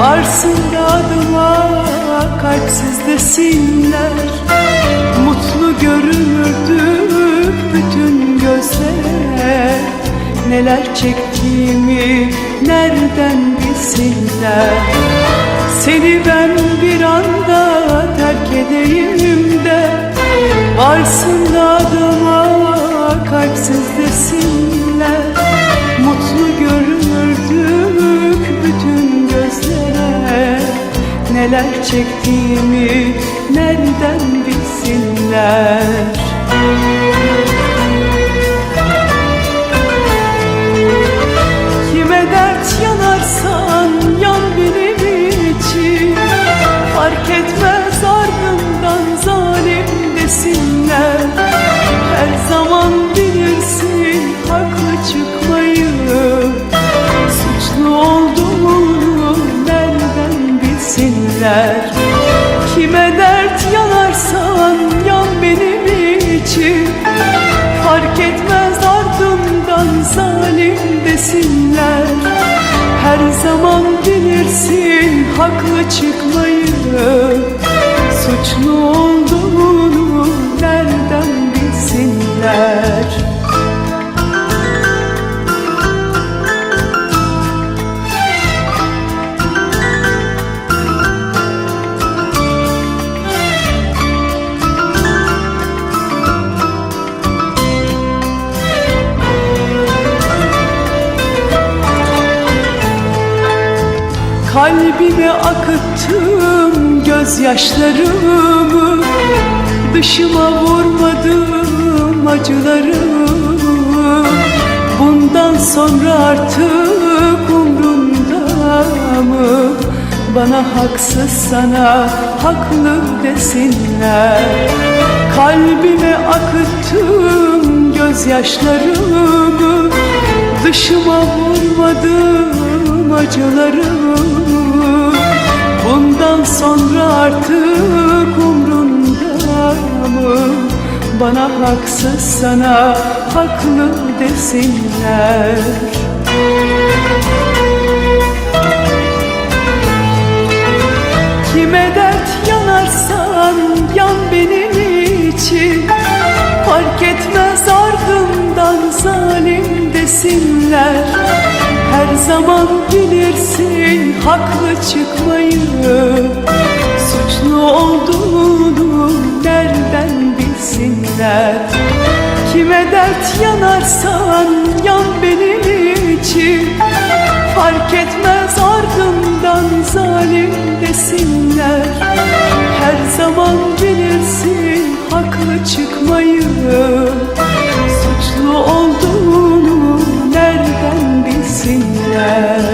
Varsın da adıma kalpsiz desinler Mutlu görünürdük bütün gözlere. Neler çektiğimi nereden bilsinler? Seni ben bir anda terk edeyim de. Varsın adıma kalpsiz desinler Neler çektiğimi nereden bilsinler? Kime dert yanarsan yan benim için. Fark etmez ardından zalim desinler. Her zaman bilirsin haklı çıkmayı. Suçlu Her zaman bilirsin haklı çıkmayı. Suçlu olduğunu nereden bilsinler Kalbime akıttım gözyaşlarımı. Dışıma vurmadım acılarımı. Bundan sonra artık umrumda mı? Bana haksız sana haklı desinler. Kalbime akıttım gözyaşlarımı. Dışıma vurmadım acılarımı Bundan sonra artık umrunda mı? Bana haksız sana haklı desinler haklı çıkmayı Suçlu olduğunu nereden bilsinler. Kime dert yanarsan yan benim için Fark etmez ardından zalim desinler. Her zaman bilirsin haklı çıkmayı Suçlu olduğunu nereden bilsinler.